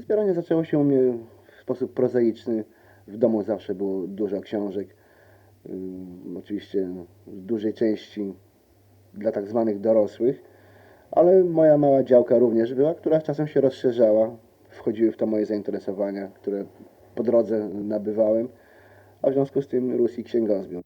Zbieranie zaczęło się u mnie w sposób prozaiczny. W domu zawsze było dużo książek. Oczywiście w dużej części dla tak zwanych dorosłych, ale moja mała działka również była, która czasem się rozszerzała. Wchodziły w to moje zainteresowania, które po drodze nabywałem, a w związku z tym rósł i księgozbiór.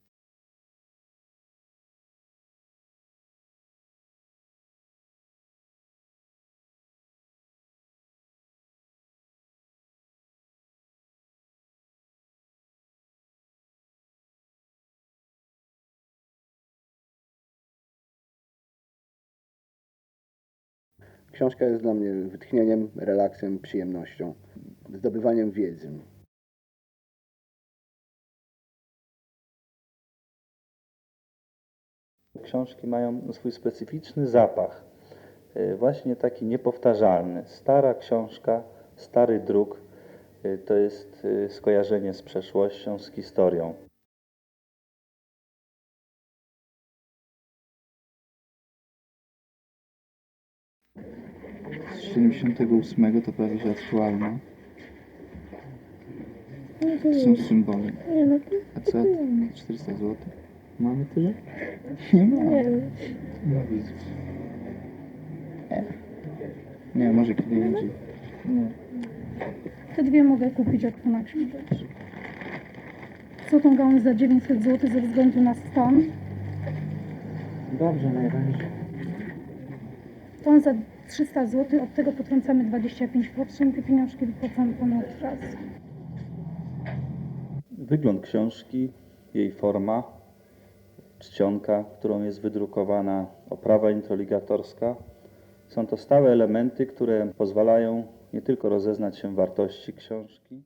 Książka jest dla mnie wytchnieniem, relaksem, przyjemnością, zdobywaniem wiedzy. Książki mają swój specyficzny zapach, e, właśnie taki niepowtarzalny. Stara książka, stary druk e, to jest e, skojarzenie z przeszłością, z historią. Z 78 to prawie że aktualne. To są symbole. A co? 400 zł? Mamy tyle? Nie ma. nie wiem. No widzisz. Nie. Może kiedy indziej. Nie. Te dwie mogę kupić jako na książek. Co tą gałąź za 900 zł ze względu na stan. Dobrze, najrańszy. Tą za 300 zł, od tego potrącamy 25%, te pieniążki wypłacamy panu od razu. Wygląd książki, jej forma, czcionka, którą jest wydrukowana, oprawa introligatorska są to stałe elementy, które pozwalają nie tylko rozeznać się wartości książki,